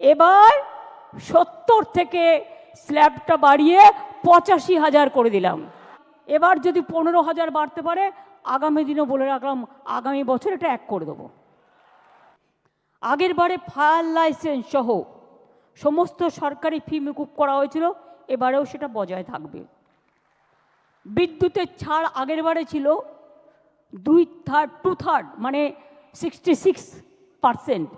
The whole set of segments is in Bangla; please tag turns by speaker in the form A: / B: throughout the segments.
A: এবার সত্তর থেকে স্ল্যাবটা বাড়িয়ে পঁচাশি হাজার করে দিলাম। এবার যদি পনেরো হাজার বাড়তে পারে, আগামী দিনও বলে রাখলাম, আগামী বছর এটা এক করে দেবো। আগের বারে ফায়ার লাইসেন্স সহ সমস্ত সরকারি ফি মুকুব করা হয়েছিল, এবারেও সেটা বজায় থাকবে। বিদ্যুতের ছাড় আগের বারে ছিল দুই থার্ড টু থার্ড মানে সিক্সটি সিক্স পার্সেন্ট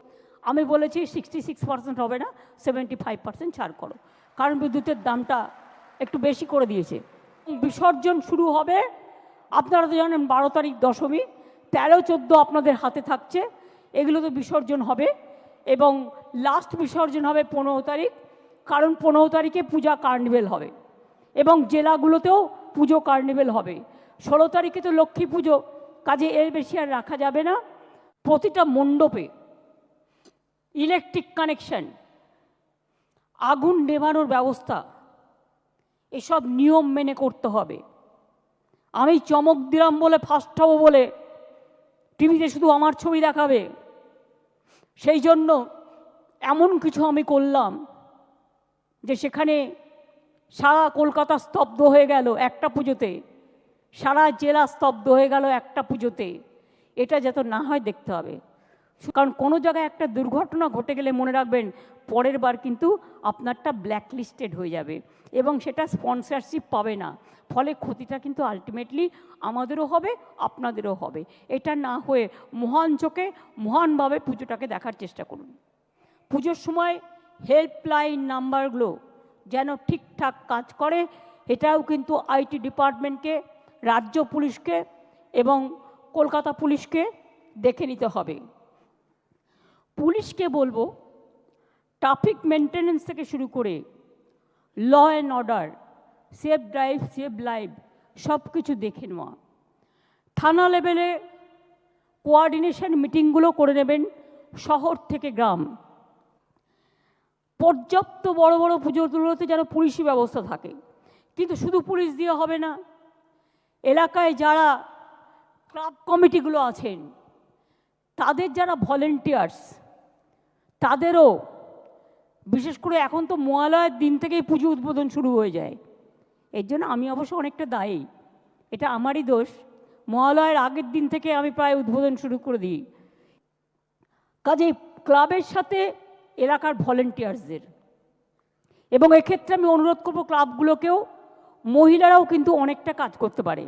A: আমি বলেছি সিক্সটি সিক্স পার্সেন্ট হবে না সেভেন্টি ফাইভ পার্সেন্ট ছাড় করো। কারণ বিদ্যুতের দামটা একটু বেশি করে দিয়েছে। বিসর্জন শুরু হবে আপনারা তো জানেন বারো তারিখ দশমী, তেরো, চোদ্দ আপনাদের হাতে থাকছে। এগুলো তো বিসর্জন হবে এবং লাস্ট বিসর্জন হবে পনেরো তারিখ, কারণ পনেরো তারিখে পূজা কার্নিভেল হবে এবং জেলাগুলোতেও পুজো কার্নিভেল হবে। ষোলো তারিখে তো লক্ষ্মী পুজো, কাজে এর বেশি আর রাখা যাবে না। প্রতিটা মণ্ডপে ইলেকট্রিক কানেকশন আগুন নেভানোর ব্যবস্থা, এসব নিয়ম মেনে করতে হবে। আমি চমক দিলাম বলে ফার্স্ট হব বলে টিভিতে শুধু আমার ছবি দেখাবে। সেই জন্য এমন কিছু আমি করলাম যে সেখানে সারা কলকাতা স্তব্ধ হয়ে গেল একটা পুজোতে। সারা জেলা স্তব্ধ হয়ে গেল একটা পুজোতে। এটা যাতে না হয় দেখতে হবে। কারণ কোনো জায়গায় একটা দুর্ঘটনা ঘটে গেলে মনে রাখবেন, পরের বার কিন্তু আপনারটা ব্ল্যাকলিস্টেড হয়ে যাবে এবং সেটা স্পন্সরশিপ পাবে না। ফলে ক্ষতিটা কিন্তু আলটিমেটলি আমাদেরও হবে, আপনাদেরও হবে। এটা না হয়ে মহান চোখে, মহানভাবে পুজোটাকে দেখার চেষ্টা করুন। পুজোর সময় হেল্পলাইন নাম্বারগুলো যেন ঠিকঠাক কাজ করে, এটাও কিন্তু আইটি ডিপার্টমেন্টকে, রাজ্য পুলিশকে এবং কলকাতা পুলিশকে দেখে নিতে হবে। পুলিশকে বলব ট্রাফিক মেনটেনেন্স থেকে শুরু করে law and order safe drive safe live সব কিছু দেখে নেওয়া। থানা লেভেলে কোয়ার্ডিনেশন মিটিংগুলো করে নেবেন শহর থেকে গ্রাম। পর্যাপ্ত বড় বড় পুজোগুলোতে যেন পুলিশি ব্যবস্থা থাকে। কিন্তু শুধু পুলিশ দিয়ে হবে না, এলাকায় যারা ক্লাব কমিটিগুলো আছেন, তাদের যারা ভলেন্টিয়ার্স তাদেরও, বিশেষ করে এখন তো মহালয়ের দিন থেকেই পুজো উদ্বোধন শুরু হয়ে যায়। এর জন্য আমি অবশ্য অনেকটা দায়ী। এটা আমারই দোষ। মহালয়ের আগের দিন থেকে আমি প্রায় উদ্বোধন শুরু করে দিই। কাজে ক্লাবের সাথে এলাকার ভলেন্টিয়ার্সদের। এবং এক্ষেত্রে আমি অনুরোধ করব ক্লাবগুলোকেও, মহিলারাও কিন্তু অনেকটা কাজ করতে পারে।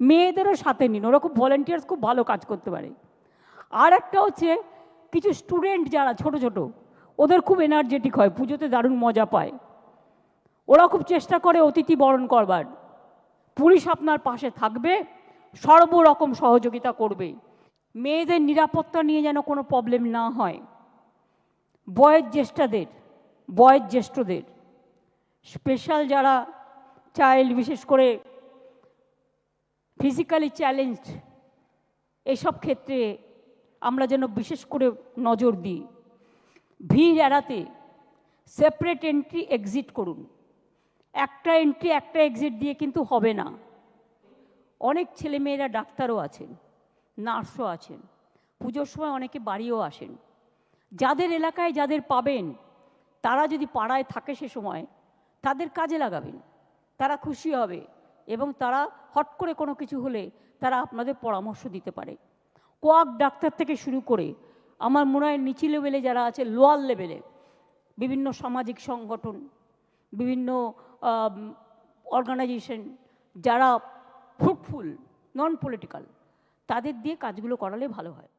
A: মেয়েদেরও সাথে নিন। ওরা খুব ভলেন্টিয়ার্স, খুব ভালো কাজ করতে পারে। আর একটা হচ্ছে কিছু স্টুডেন্ট যারা ছোট ছোট, ওদের খুব এনার্জেটিক হয়, পুজোতে দারুণ মজা পায়। ওরা খুব চেষ্টা করে অতিথি বরণ করবার। পুলিশ আপনার পাশে থাকবে, সর্বরকম সহযোগিতা করবে। মেয়েদের নিরাপত্তা নিয়ে যেন কোনো প্রবলেম না হয়। বয়ের জ্যেষ্ঠাদের বয়ের জ্যেষ্ঠদের। স্পেশাল যারা চাইল্ড বিশেষ করে ফিজিক্যালি চ্যালেঞ্জড এসব ক্ষেত্রে আমরা যেন বিশেষ করে নজর দিই। ভিড় এড়াতে সেপারেট এন্ট্রি এক্সিট করুন। একটা এন্ট্রি একটা এক্সিট দিয়ে কিন্তু হবে না। অনেক ছেলেমেয়েরা ডাক্তারও আছেন, নার্সও আছেন, পুজোর সময় অনেকে বাড়িও আসেন। যাদের এলাকায় যাদের পাবেন, তারা যদি পাড়ায় থাকে সে সময় তাদের কাজে লাগাবেন। তারা খুশি হবে এবং তারা হট করে কোনো কিছু হলে তারা আপনাদের পরামর্শ দিতে পারে। কোয়াক ডাক্তার থেকে শুরু করে আমার মনে হয় নিচি লেভেলে যারা আছে, লোয়ার লেভেলে, বিভিন্ন সামাজিক সংগঠন, বিভিন্ন অর্গানাইজেশন যারা ফ্রুটফুল নন পলিটিক্যাল তাদের দিয়ে কাজগুলো করালে ভালো হয়।